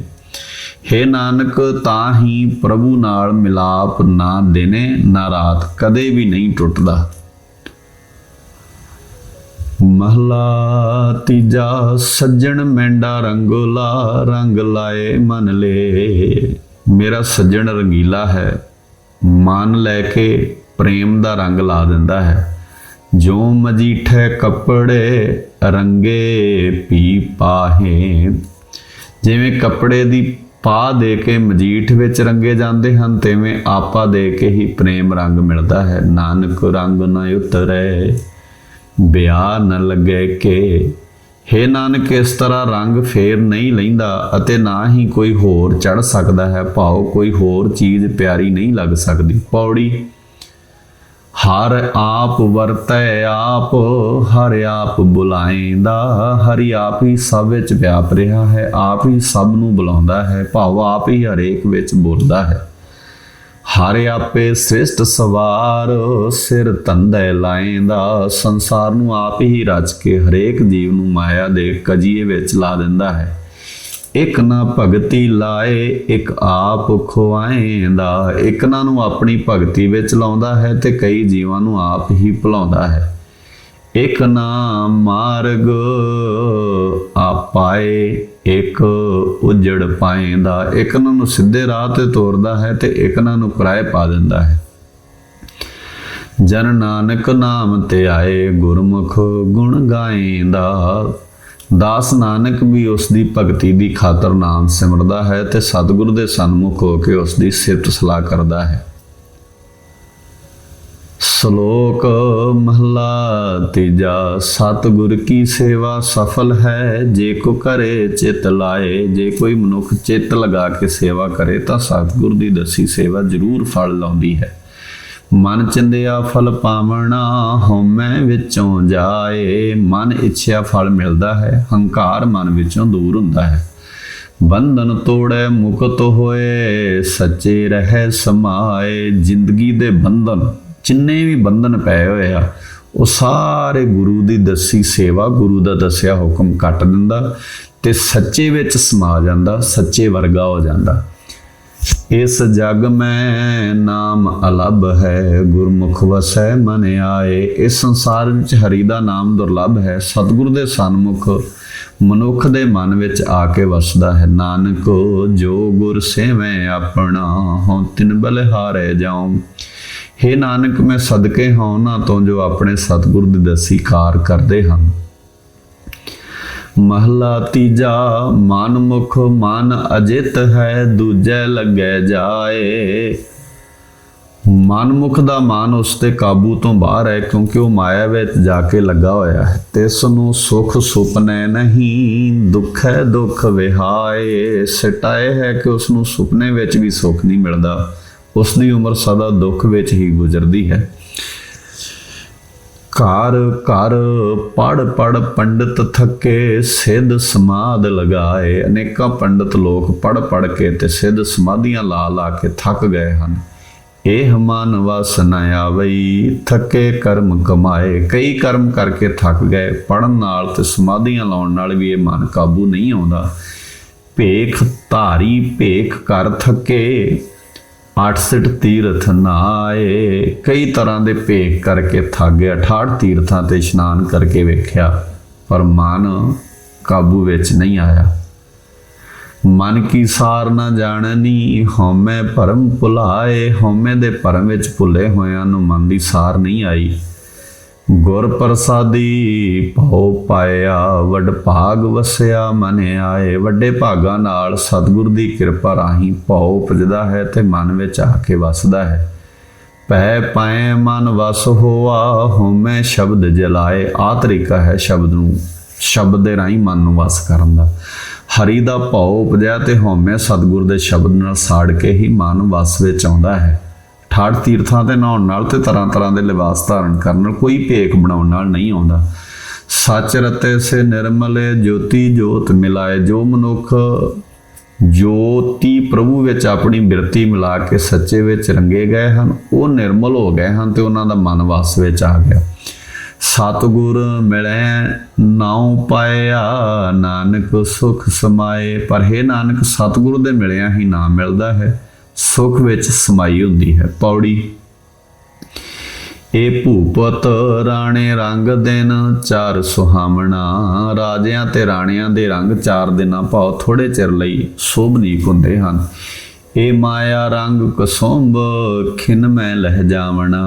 ਹੇ ਨਾਨਕ ਤਾਂ ਹੀ ਪ੍ਰਭੂ ਨਾਲ ਮਿਲਾਪ ਨਾ ਦਿਨੇ, ਨਾ ਰਾਤ ਕਦੇ ਵੀ ਨਹੀਂ ਟੁੱਟਦਾ। ਮਹਲਾ ਤੀਜਾ, ਸੱਜਣ ਮੈਂਡਾ ਰੰਗੋਲਾ, ਰੰਗ ਲਾਏ ਮਨ ਲੇ। ਮੇਰਾ ਸੱਜਣ ਰੰਗੀਲਾ ਹੈ, ਮਨ ਲੈ ਕੇ ਪ੍ਰੇਮ ਦਾ ਰੰਗ ਲਾ ਦਿੰਦਾ ਹੈ। ਜੋ ਮਜੀਠੇ ਕੱਪੜੇ, ਰੰਗੇ ਪੀ ਪਾਹੇ। ਜਿਵੇਂ ਕੱਪੜੇ ਦੀ ਪਾ ਦੇ ਕੇ ਮਜੀਠ ਵਿੱਚ ਰੰਗੇ ਜਾਂਦੇ ਹਨ, ਤਿਵੇਂ ਆਪਾ ਦੇ ਕੇ ਹੀ ਪ੍ਰੇਮ ਰੰਗ ਮਿਲਦਾ ਹੈ। ਨਾਨਕ ਰੰਗ ਨਾ ਉਤਰੇ, ਬਿਆ ਨ ਲੱਗੇ ਕਿ। ਹੇ ਨਾਨਕ, ਇਸ ਤਰ੍ਹਾਂ ਰੰਗ ਫੇਰ ਨਹੀਂ ਲੈਂਦਾ ਅਤੇ ਨਾ ਹੀ ਕੋਈ ਹੋਰ ਚੜ ਸਕਦਾ ਹੈ। ਭਾਉ ਕੋਈ ਹੋਰ ਚੀਜ਼ ਪਿਆਰੀ ਨਹੀਂ ਲੱਗ ਸਕਦੀ। ਪੌੜੀ ਹਰ ਆਪ ਵਰਤੈ ਆਪ, ਹਰ ਆਪ ਬੁਲਾਏਂਦਾ ਹਰੀ ਆਪ ਹੀ ਸਭ ਵਿੱਚ ਵਿਆਪ ਰਿਹਾ ਹੈ, ਆਪ ਹੀ ਸਭ ਨੂੰ ਬੁਲਾਉਂਦਾ ਹੈ, ਭਾਵ ਆਪ ਹੀ ਹਰੇਕ ਵਿੱਚ ਬੋਲਦਾ ਹੈ। ਹਰ ਆਪੇ ਸ੍ਰਿਸ਼ਟ ਸਵਾਰ, ਸਿਰ ਤੰਦੇ ਲਾਏਂਦਾ ਸੰਸਾਰ ਨੂੰ ਆਪ ਹੀ ਰਚ ਕੇ ਹਰੇਕ ਜੀਵ ਨੂੰ ਮਾਇਆ ਦੇ ਕਜੀਏ ਵਿੱਚ ਲਾ ਦਿੰਦਾ ਹੈ। ਇੱਕ ਨਾ ਭਗਤੀ ਲਾਏ, ਇੱਕ ਆਪ ਖੁਆਏਂਦਾ। ਇੱਕ ਨਾ ਨੂੰ ਆਪਣੀ ਭਗਤੀ ਵਿੱਚ ਲਾਉਂਦਾ ਹੈ ਤੇ ਕਈ ਜੀਵਾਂ ਨੂੰ ਆਪ ਹੀ ਭੁਲਾਉਂਦਾ ਹੈ। ਇੱਕ ਨਾ ਮਾਰਗ ਆਪਾਏ, ਇੱਕ ਉਜੜ ਪਾਏਂਦਾ। ਇੱਕ ਨਾ ਨੂੰ ਸਿੱਧੇ ਰਾਹ ਤੇ ਤੋਰਦਾ ਹੈ ਤੇ ਇੱਕ ਨਾ ਨੂੰ ਕਿਰਾਏ ਪਾ ਦਿੰਦਾ ਹੈ। ਜਨ ਨਾਨਕ ਨਾਮ ਤੇ ਆਏ ਗੁਰਮੁਖ ਗੁਣ ਗਾਏਂਦਾ। ਦਾਸ ਨਾਨਕ ਵੀ ਉਸ ਦੀ ਭਗਤੀ ਦੀ ਖਾਤਰ ਨਾਮ ਸਿਮਰਦਾ ਹੈ ਤੇ ਸਤਿਗੁਰ ਦੇ ਸਨਮੁਖ ਹੋ ਕੇ ਉਸ ਦੀ ਸਿਫਤ ਸਲਾਹ ਕਰਦਾ ਹੈ। ਸ਼ਲੋਕ ਮਹਲਾ ਤੀਜਾ, ਸਤਿਗੁਰ ਕੀ ਸੇਵਾ ਸਫਲ ਹੈ? ਜੇ ਕੋ ਕਰੇ ਚਿਤ ਲਾਏ, ਜੇ ਕੋਈ ਮਨੁੱਖ ਚਿੱਤ ਲਗਾ ਕੇ ਸੇਵਾ ਕਰੇ ਤਾਂ ਸਤਿਗੁਰ ਦੀ ਦਸੀ ਸੇਵਾ ਜ਼ਰੂਰ ਫਲ ਲਾਉਂਦੀ ਹੈ। ਮਨ ਚਿੰਦਿਆ ਫਲ ਪਾਵਣਾ ਹਉਮੈ ਵਿੱਚੋਂ ਜਾਏ। ਮਨ ਇੱਛਿਆ ਫਲ ਮਿਲਦਾ ਹੈ, ਹੰਕਾਰ ਮਨ ਵਿੱਚੋਂ ਦੂਰ ਹੁੰਦਾ ਹੈ। ਬੰਧਨ ਤੋੜੈ, ਮੁਕਤ ਹੋਏ, ਸੱਚੇ ਰਹਿ, ਸਮਾਏ। ਜ਼ਿੰਦਗੀ ਦੇ ਬੰਧਨ, ਜਿੰਨੇ ਵੀ ਬੰਧਨ ਪਏ ਹੋਏ ਆ, ਉਹ ਸਾਰੇ ਗੁਰੂ ਦੀ ਦੱਸੀ ਸੇਵਾ, ਗੁਰੂ ਦਾ ਦੱਸਿਆ ਹੁਕਮ ਕੱਟ ਦਿੰਦਾ ਤੇ ਸੱਚੇ ਵਿੱਚ ਸਮਾ ਜਾਂਦਾ, ਸੱਚੇ ਵਰਗਾ ਹੋ ਜਾਂਦਾ। ਇਸ ਜਗ ਮੈਂ ਨਾਮ ਅਲਬ ਹੈ, ਗੁਰਮੁਖ ਵਸੈ ਮਨ ਆਏ। ਇਸ ਸੰਸਾਰ ਵਿੱਚ ਹਰੀ ਦਾ ਨਾਮ ਦੁਰਲਭ ਹੈ, ਸਤਿਗੁਰ ਦੇ ਸਨਮੁਖ ਮਨੁੱਖ ਦੇ ਮਨ ਵਿੱਚ ਆ ਕੇ ਵਸਦਾ ਹੈ। ਨਾਨਕ, ਜੋ ਗੁਰ ਸੇਵੈ ਆਪਣਾ, ਹਉ ਤਿਨ ਬਲਿਹਾਰੇ ਜਾਉ। ਹੇ ਨਾਨਕ, ਮੈਂ ਸਦਕੇ ਹਾਂ ਉਹਨਾਂ ਤੋਂ ਜੋ ਆਪਣੇ ਸਤਿਗੁਰ ਦੀ ਦਸੀ ਕਾਰ ਕਰਦੇ ਹਨ। ਮਹਲਾ ਤੀਜਾ, ਮਨ ਮੁਖ ਮਨ ਅਜਿਤ ਹੈ, ਦੂਜੈ ਲੱਗੈ ਜਾਏ। ਮਨ ਮੁਖ ਦਾ ਮਨ ਉਸ ਤੇ ਕਾਬੂ ਤੋਂ ਬਾਹਰ ਹੈ, ਕਿਉਂਕਿ ਉਹ ਮਾਇਆ ਵਿੱਚ ਜਾ ਕੇ ਲੱਗਾ ਹੋਇਆ ਹੈ। ਤਿਸ ਨੂੰ ਸੁਖ ਸੁਪਨੇ ਨਹੀਂ, ਦੁੱਖ ਹੈ ਦੁੱਖ ਵਿਹਾਏ। ਸਿਟਾਏ ਹੈ ਕਿ ਉਸ ਨੂੰ ਸੁਪਨੇ ਵਿੱਚ ਵੀ ਸੁੱਖ ਨਹੀਂ ਮਿਲਦਾ। ਉਸ ਦੀ ਉਮਰ ਸਦਾ ਦੁੱਖ ਵਿੱਚ ਹੀ ਗੁਜ਼ਰਦੀ ਹੈ। ਘਰ ਘਰ ਪੜ ਪੜ, ਪੰਡਿਤ ਥੱਕੇ ਸਿੱਧ ਸਮਾਦ ਲਗਾਏ। ਅਨੇਕਾਂ ਪੰਡਿਤ ਲੋਕ ਪੜ ਪੜ ਕੇ ਤੇ ਸਿੱਧ ਸਮਾਧੀਆਂ ਲਾ ਲਾ ਕੇ ਥੱਕ ਗਏ ਹਨ। ਇਹ ਮਨ ਵਸ ਨ ਆਵਈ, ਥੱਕੇ ਕਰਮ ਕਮਾਏ। ਕਈ ਕਰਮ ਕਰਕੇ ਥੱਕ ਗਏ। ਪੜਨ ਨਾਲ ਤੇ ਸਮਾਧੀਆਂ ਲਾਉਣ ਨਾਲ ਵੀ ਇਹ ਮਨ ਕਾਬੂ ਨਹੀਂ ਆਉਂਦਾ। ਭੇਖ ਧਾਰੀ, ਭੇਖ ਕਰ ਥੱਕੇ। 68 ਤੀਰਥ ਨਾਏ। ਕਈ ਤਰ੍ਹਾਂ ਦੇ ਭੇਖ ਕਰਕੇ ਥੱਕ ਗਿਆ 68 ਤੀਰਥਾਂ ਤੇ ਇਸ਼ਨਾਨ ਕਰਕੇ ਵੇਖਿਆ, ਪਰ ਮਨ ਕਾਬੂ ਵਿੱਚ ਨਹੀਂ ਆਇਆ। ਮਨ ਕੀ ਸਾਰ ਨਾ ਜਾਣਨੀ, ਹਉਮੈ ਭਰਮ ਭੁਲਾਏ। ਹਉਮੈ ਦੇ ਭਰਮ ਵਿੱਚ ਭੁੱਲੇ ਹੋਇਆਂ ਨੂੰ ਮਨ ਦੀ ਸਾਰ ਨਹੀਂ ਆਈ। ਗੁਰ ਪ੍ਰਸਾਦੀ ਭਉ ਪਾਇਆ, ਵਡ ਭਾਗ ਵਸਿਆ, ਮਨ ਆਏ। ਵੱਡੇ ਭਾਗਾਂ ਨਾਲ ਸਤਿਗੁਰ ਦੀ ਕਿਰਪਾ ਰਾਹੀਂ ਭਉ ਉਪਜਦਾ ਹੈ ਤੇ ਮਨ ਵਿੱਚ ਆ ਕੇ ਵਸਦਾ ਹੈ। ਪੈ ਪਾਏ ਮਨ ਵਸ ਹੋਆ, ਹਉਮੈ ਸ਼ਬਦ ਜਲਾਏ। ਆ ਤਰੀਕਾ ਹੈ ਸ਼ਬਦ ਨੂੰ, ਸ਼ਬਦ ਦੇ ਰਾਹੀਂ ਮਨ ਨੂੰ ਵਸ ਕਰਨ ਦਾ। ਹਰੀ ਦਾ ਭਉ ਉਪਜਿਆ ਤੇ ਹਉਮੈ ਸਤਿਗੁਰ ਦੇ ਸ਼ਬਦ ਨਾਲ ਸਾੜ ਕੇ ਹੀ ਮਨ ਵਸ ਵਿੱਚ ਆਉਂਦਾ ਹੈ। ਠਾੜ ਤੀਰਥਾਂ ਤੇ ਨਹਾਉਣ ਨਾਲ ਤੇ ਤਰ੍ਹਾਂ ਤਰ੍ਹਾਂ ਦੇ ਲਿਬਾਸ ਧਾਰਨ ਕਰਨ ਨਾਲ ਕੋਈ ਭੇਖ ਬਣਾਉਣ ਨਾਲ ਨਹੀਂ ਆਉਂਦਾ। ਸੱਚ ਰਤੇ ਸੇ ਨਿਰਮਲੇ ਜੋਤੀ ਜੋਤ ਮਿਲਾਏ ਜੋ ਮਨੁੱਖ ਜੋਤੀ ਪ੍ਰਭੂ ਵਿੱਚ ਆਪਣੀ ਬਿਰਤੀ ਮਿਲਾ ਕੇ ਸੱਚੇ ਵਿੱਚ ਰੰਗੇ ਗਏ ਹਨ, ਉਹ ਨਿਰਮਲ ਹੋ ਗਏ ਹਨ ਤੇ ਉਹਨਾਂ ਦਾ ਮਨ ਵਸ ਵਿੱਚ ਆ ਗਿਆ। ਸਤਿਗੁਰ ਮਿਲੈ ਨਾਉ ਪਾਇਆ, ਨਾਨਕ ਸੁਖ ਸਮਾਏ, ਪਰ ਹੈ ਨਾਨਕ, ਸਤਿਗੁਰ ਦੇ ਮਿਲਿਆ ਹੀ ਨਾਮ ਮਿਲਦਾ ਹੈ। ਸੁਖ ਵਿੱਚ ਸਮਾਈ ਹੁੰਦੀ ਹੈ ਪੌੜੀ। ਇਹ ਭੂਪਤ ਰਾਣੇ ਰੰਗ ਦਿਨ, ਚਾਰ ਸੁਹਾਵਣਾ। ਰਾਜਿਆਂ ਤੇ ਰਾਣਿਆਂ ਦੇ ਰੰਗ ਚਾਰ ਦਿਨਾਂ ਭਾਵ ਥੋੜੇ ਚਿਰ ਲਈ ਸ਼ੋਭਨੀਕ ਹੁੰਦੇ ਹਨ। ਇਹ ਮਾਇਆ ਰੰਗ ਕਸੁੰਭ, ਖਿਨ ਮੈਂ ਲਹਿ ਜਾਵਣਾ।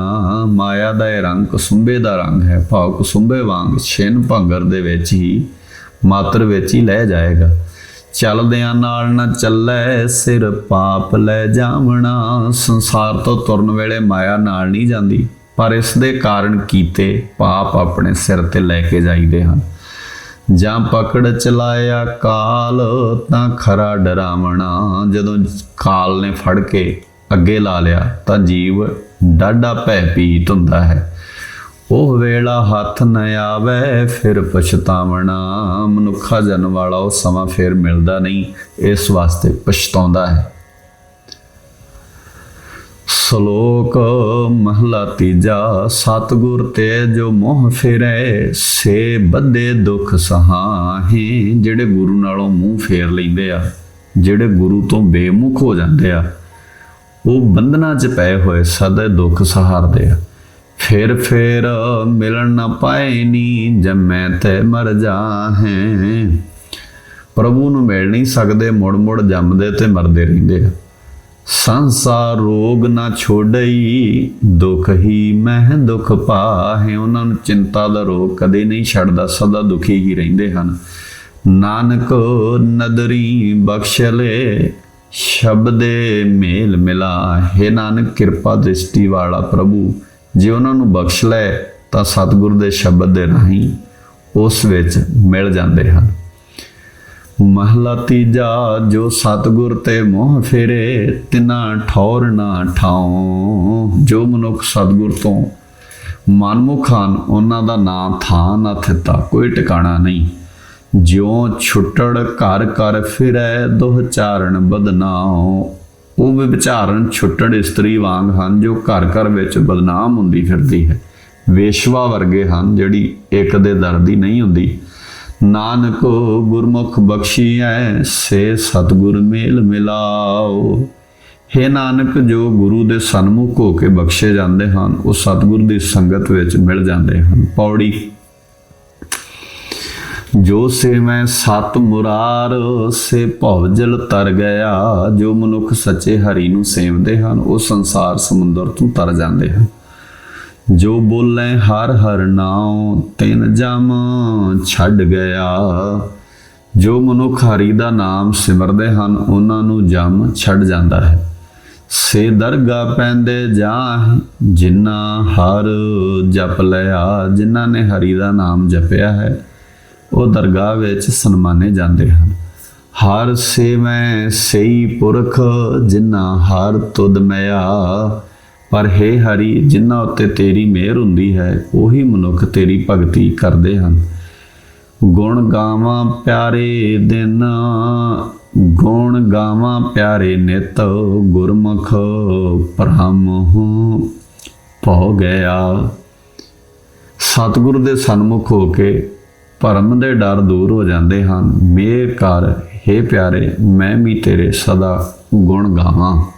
ਮਾਇਆ ਦਾ ਇਹ ਰੰਗ ਕਸੁੰਬੇ ਦਾ ਰੰਗ ਹੈ ਭਾਵ ਕਸੁੰਬੇ ਵਾਂਗ ਛਿਨ ਭੰਗਰ ਦੇ ਵਿੱਚ ਹੀ ਮਾਤਰ ਵਿੱਚ ਹੀ ਲੈ ਜਾਏਗਾ। ਚੱਲਦਿਆਂ ਨਾਲ ਨਾ ਚੱਲੇ ਸਿਰ ਪਾਪ ਲੈ ਜਾਵਣਾ। ਸੰਸਾਰ ਤੋਂ ਤੁਰਨ ਵੇਲੇ ਮਾਇਆ ਨਾਲ ਨਹੀਂ ਜਾਂਦੀ, ਪਰ ਇਸ ਦੇ ਕਾਰਨ ਕੀਤੇ ਪਾਪ ਆਪਣੇ ਸਿਰ ਤੇ ਲੈ ਕੇ ਜਾਈਦੇ ਹਨ। ਜਾਂ ਪਕੜ ਚਲਾਇਆ ਕਾਲ, ਤਾਂ ਖਰਾ ਡਰਾਵਣਾ। ਜਦੋਂ ਕਾਲ ਨੇ ਫੜ ਕੇ ਅੱਗੇ ਲਾ ਲਿਆ, ਤਾਂ ਜੀਵ ਡਾਢਾ ਭੈ ਪੀਤ ਹੁੰਦਾ ਹੈ। ਉਹ ਵੇਲਾ ਹੱਥ ਨ ਆਵੇ, ਫਿਰ ਪਛਤਾਵਣਾ। ਮਨੁੱਖਾ ਜਨ ਵਾਲਾ ਉਹ ਸਮਾਂ ਫਿਰ ਮਿਲਦਾ ਨਹੀਂ, ਇਸ ਵਾਸਤੇ ਪਛਤਾਉਂਦਾ ਹੈ। ਸ਼ਲੋਕ ਮਹਲਾ ਤੀਜਾ, ਸਤਗੁਰ ਤੇ ਜੋ ਮੋਹ ਫਿਰੈ, ਸੇ ਬੱਧੇ ਦੁਖ ਸਹਾਹੇ। ਜਿਹੜੇ ਗੁਰੂ ਨਾਲੋਂ ਮੂੰਹ ਫੇਰ ਲੈਂਦੇ ਆ, ਜਿਹੜੇ ਗੁਰੂ ਤੋਂ ਬੇਮੁਖ ਹੋ ਜਾਂਦੇ ਆ, ਉਹ ਬੰਧਨਾਂ 'ਚ ਪਏ ਹੋਏ ਸਦਾ ਦੁੱਖ ਸਹਾਰਦੇ ਆ। ਫਿਰ ਫਿਰ ਮਿਲਣ ਨਾ ਪਾਏ ਨੀ ਜਮੈ ਤੇ ਮਰ ਜਾਹੇ। ਪ੍ਰਭੂ ਨੂੰ ਮਿਲ ਨਹੀਂ ਸਕਦੇ, ਮੁੜ ਮੁੜ ਜੰਮਦੇ ਤੇ ਮਰਦੇ ਰਹਿੰਦੇ ਆ। ਸੰਸਾਰ ਰੋਗ ਨਾ ਛੋੜਈ ਦੁਖ ਹੀ ਮਹਿ ਦੁਖ ਪਾਹੇ। ਉਹਨਾਂ ਨੂੰ ਚਿੰਤਾ ਦਾ ਰੋਗ ਕਦੇ ਨਹੀਂ ਛੱਡਦਾ, ਸਦਾ ਦੁਖੀ ਹੀ ਰਹਿੰਦੇ ਹਨ। ਨਾਨਕ ਨਦਰੀ ਬਖਸ਼ ਲੈ, ਸ਼ਬਦੇ ਮੇਲ ਮਿਲਾ। ਹੈ ਨਾਨਕ, ਕਿਰਪਾ ਦ੍ਰਿਸ਼ਟੀ ਵਾਲਾ ਪ੍ਰਭੂ ਜੇ ਉਹਨਾਂ ਨੂੰ ਬਖਸ਼ ਲੈ, ਤਾਂ ਸਤਿਗੁਰ ਦੇ ਸ਼ਬਦ ਦੇ ਰਾਹੀਂ ਉਸ ਵਿੱਚ ਮਿਲ ਜਾਂਦੇ ਹਨ। ਮਹਲਾ ਤੀਜਾ, ਜੋ ਸਤਿਗੁਰ ਤੇ ਮੋਹ ਫੇਰੇ, ਤਿਨਾ ਠੌਰ ਨਾ ਠਾਉ। ਜੋ ਮਨੁੱਖ ਸਤਿਗੁਰ ਤੋਂ ਮਨਮੁਖ ਹਨ, ਉਹਨਾਂ ਦਾ ਨਾਮ ਥਾਂ ਨਾ ਥਿਤਾ, ਕੋਈ ਟਿਕਾਣਾ ਨਹੀਂ। ਜਿਉ ਛੁੱਟੜ ਘਰ ਕਰ ਫਿਰੈ, ਦੋਹ ਚਾਰਨ ਬਦਨਾਉ। ਉਹ ਵੀ ਵਿਚਾਰਨ ਛੁੱਟੜ ਇਸਤਰੀ ਵਾਂਗ ਹਨ, ਜੋ ਘਰ ਘਰ ਵਿੱਚ ਬਦਨਾਮ ਹੁੰਦੀ ਫਿਰਦੀ ਹੈ। ਵੇਸ਼ਵਾ ਵਰਗੇ ਹਨ, ਜਿਹੜੀ ਇੱਕ ਦੇ ਦਰ ਦੀ ਨਹੀਂ ਹੁੰਦੀ। ਨਾਨਕ ਗੁਰਮੁਖ ਬਖਸ਼ੀ ਬਖਸ਼ੀਐ ਸੇ ਸਤਗੁਰ ਮੇਲ ਮਿਲਾਓ। ਹੈ ਨਾਨਕ, ਜੋ ਗੁਰੂ ਦੇ ਸਨਮੁਖ ਹੋ ਕੇ ਬਖਸ਼ੇ ਜਾਂਦੇ ਹਨ, ਉਹ ਸਤਗੁਰ ਦੀ ਸੰਗਤ ਵਿੱਚ ਮਿਲ ਜਾਂਦੇ ਹਨ। ਪੌੜੀ ਜੋ ਸੇ ਮੈਂ ਸਤ ਮੁਰਾਰ, ਸੇ ਭਵ ਤਰ ਗਿਆ। ਜੋ ਮਨੁੱਖ ਸੱਚੇ ਹਰੀ ਨੂੰ ਸੇਵਦੇ ਹਨ, ਉਹ ਸੰਸਾਰ ਸਮੁੰਦਰ ਤੋਂ ਤਰ ਜਾਂਦੇ ਹਨ। ਜੋ ਬੋਲੇ ਹਰ ਹਰ ਨਾਉ, ਤਿਨ ਜਮ ਛੱਡ ਗਿਆ। ਜੋ ਮਨੁੱਖ ਹਰੀ ਦਾ ਨਾਮ ਸਿਮਰਦੇ ਹਨ, ਉਹਨਾਂ ਨੂੰ ਜਮ ਛੱਡ ਜਾਂਦਾ ਹੈ। ਸੇ ਦਰਗਾ ਪੈਂਦੇ ਜਾਂ ਜਿਨ੍ਹਾਂ ਹਰ ਜਪ ਲਿਆ, ਜਿਨ੍ਹਾਂ ਨੇ ਹਰੀ ਦਾ ਨਾਮ ਜਪਿਆ ਹੈ ਉਹ ਦਰਗਾਹ ਵਿੱਚ ਸਨਮਾਨੇ ਜਾਂਦੇ ਹਨ। ਹਰ ਸੇਵੈ ਸਈ ਪੁਰਖ, ਜਿਨ੍ਹਾਂ ਹਰ ਤੁਧ ਮਿਆ। ਪਰ ਹੈ ਹਰੀ, ਜਿਨ੍ਹਾਂ ਉੱਤੇ ਤੇਰੀ ਮਿਹਰ ਹੁੰਦੀ ਹੈ, ਉਹੀ ਮਨੁੱਖ ਤੇਰੀ ਭਗਤੀ ਕਰਦੇ ਹਨ। ਗੁਣ ਗਾਵਾਂ ਪਿਆਰੇ ਦਿਨ, ਗੁਣ ਗਾਵਾਂ ਪਿਆਰੇ ਨਿਤ, ਗੁਰਮੁਖ ਪ੍ਰਹਮ ਹੋ ਭਉ ਗਿਆ। ਸਤਿਗੁਰ ਦੇ ਸਨਮੁਖ ਹੋ ਕੇ ਭਰਮ ਦੇ ਡਰ ਦੂਰ ਹੋ ਜਾਂਦੇ ਹਨ। ਮੇਰ ਕਰ ਹੇ ਪਿਆਰੇ, ਮੈਂ ਵੀ ਤੇਰੇ ਸਦਾ ਗੁਣ ਗਾਵਾਂ।